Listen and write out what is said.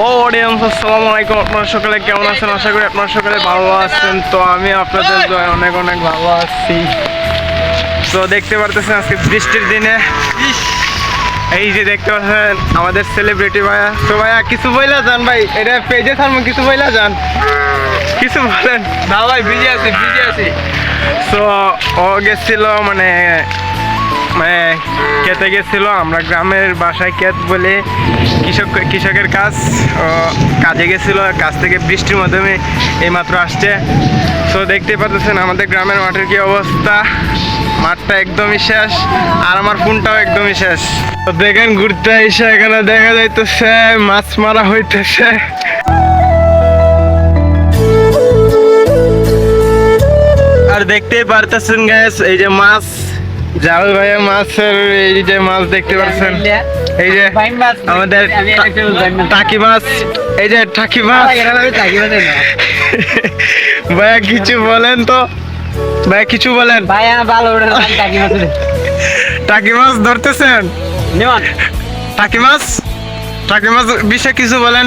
Hello audience আসসালামু আলাইকুম। আপনারা সকালে কেমন আছেন? আশা করি আপনারা সকালে ভালো আছেন। তো আমি আপনাদের দোয়ায় অনেক অনেক ভালো আছি। তো দেখতে পারতেছেন আজকে বৃষ্টির দিনে। এই যে দেখতে পাচ্ছেন আমাদের সেলিব্রিটি ভাইয়া। তো ভাইয়া কিছু বইলা যান ভাই। এটা পেজে থাকব কিছু বইলা যান। কিছু বলেন। না ভাই বিজি আছি বিজি আছি। তো ও গেছিল মানে মানে খেতে গেছিল, আমরা গ্রামের বাসায় ক্ষেত বলে কৃষক, কৃষকের কাজ কাজে গেছিল, কাজ থেকে বৃষ্টির মাধ্যমে এইমাত্র আসছে। তো দেখতে পাচ্ছেন আমাদের গ্রামের মাঠের কি অবস্থা। মাঠটা একদমই শেষ, আর আমার ফোনটাও একদমই শেষ। তো দেখেন ঘুরতে এসে এখানে দেখা যাইতেছে, মাছ মারা হইতেছে। আর দেখতেই পারতেছেন গ্যাস এই যে মাছ জাল ভাইয়া মাছের এই যে মাছ দেখতে পাচ্ছেন। এই যে আমাদের টাকি মাছ। এই যে টাকি মাছ। ভাইয়া কিছু বলেন তো? ভাইয়া কিছু বলেন। ভাইয়া ভালো টাকি মাছ টাকি মাছ ধরতেছেন? টাকি মাছ? টাকি মাছ বিষয়ে কিছু বলেন।